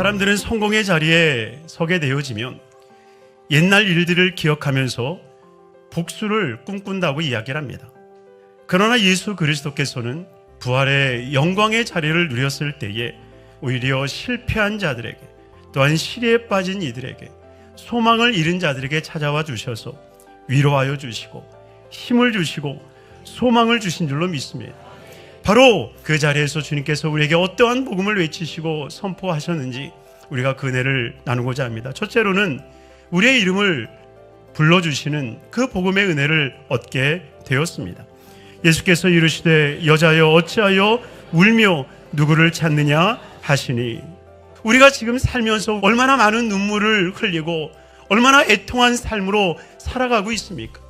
사람들은 성공의 자리에 서게 되어지면 옛날 일들을 기억하면서 복수를 꿈꾼다고 이야기를 합니다. 그러나 예수 그리스도께서는 부활의 영광의 자리를 누렸을 때에 오히려 실패한 자들에게 또한 시리에 빠진 이들에게 소망을 잃은 자들에게 찾아와 주셔서 위로하여 주시고 힘을 주시고 소망을 주신 줄로 믿습니다. 바로 그 자리에서 주님께서 우리에게 어떠한 복음을 외치시고 선포하셨는지 우리가 그 은혜를 나누고자 합니다. 첫째로는 우리의 이름을 불러주시는 그 복음의 은혜를 얻게 되었습니다. 예수께서 이르시되 여자여 어찌하여 울며 누구를 찾느냐 하시니 우리가 지금 살면서 얼마나 많은 눈물을 흘리고 얼마나 애통한 삶으로 살아가고 있습니까?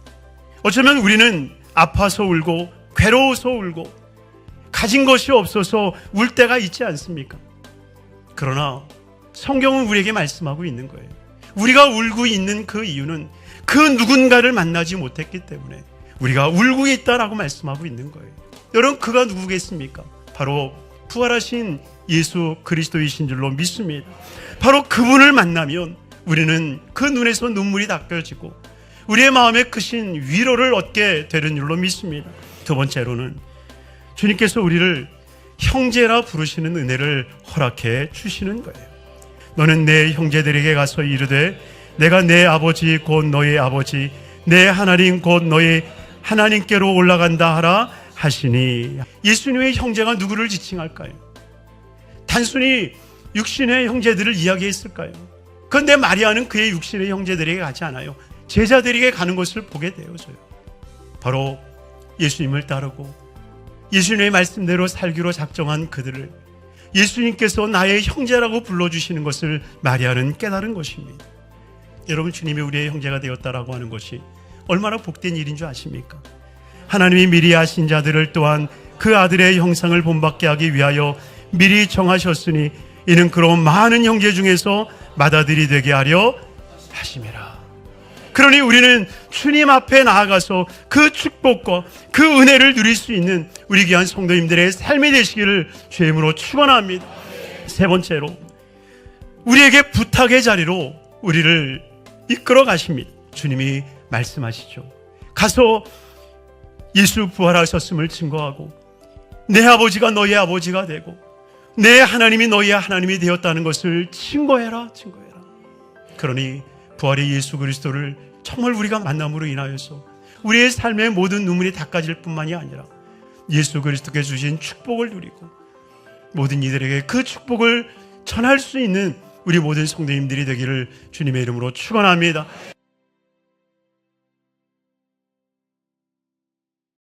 어쩌면 우리는 아파서 울고 괴로워서 울고 가진 것이 없어서 울 때가 있지 않습니까? 그러나 성경은 우리에게 말씀하고 있는 거예요. 우리가 울고 있는 그 이유는 그 누군가를 만나지 못했기 때문에 우리가 울고 있다라고 말씀하고 있는 거예요. 여러분 그가 누구겠습니까? 바로 부활하신 예수 그리스도이신 줄로 믿습니다. 바로 그분을 만나면 우리는 그 눈에서 눈물이 닦여지고 우리의 마음에 크신 위로를 얻게 되는 줄로 믿습니다. 두 번째로는 주님께서 우리를 형제라 부르시는 은혜를 허락해 주시는 거예요. 너는 내 형제들에게 가서 이르되 내가 내 아버지 곧 너의 아버지 내 하나님 곧 너의 하나님께로 올라간다 하라 하시니 예수님의 형제가 누구를 지칭할까요? 단순히 육신의 형제들을 이야기했을까요? 그런데 마리아는 그의 육신의 형제들에게 가지 않아요. 제자들에게 가는 것을 보게 되어져요. 바로 예수님을 따르고 예수님의 말씀대로 살기로 작정한 그들을 예수님께서 나의 형제라고 불러주시는 것을 마리아는 깨달은 것입니다. 여러분 주님이 우리의 형제가 되었다라고 하는 것이 얼마나 복된 일인 줄 아십니까? 하나님이 미리 아신 자들을 또한 그 아들의 형상을 본받게 하기 위하여 미리 정하셨으니 이는 그런 많은 형제 중에서 맏아들이 되게 하려 하심이라. 그러니 우리는 주님 앞에 나아가서 그 축복과 그 은혜를 누릴 수 있는 우리 귀한 성도님들의 삶이 되시기를 주임으로 축원합니다. 세 번째로 우리에게 부탁의 자리로 우리를 이끌어 가십니다. 주님이 말씀하시죠. 가서 예수 부활하셨음을 증거하고 내 아버지가 너의 아버지가 되고 내 하나님이 너의 하나님이 되었다는 것을 증거해라, 증거해라. 그러니 부활의 예수 그리스도를 정말 우리가 만남으로 인하여서 우리의 삶의 모든 눈물이 닦아질 뿐만이 아니라 예수 그리스도께 주신 축복을 누리고 모든 이들에게 그 축복을 전할 수 있는 우리 모든 성도님들이 되기를 주님의 이름으로 축원합니다.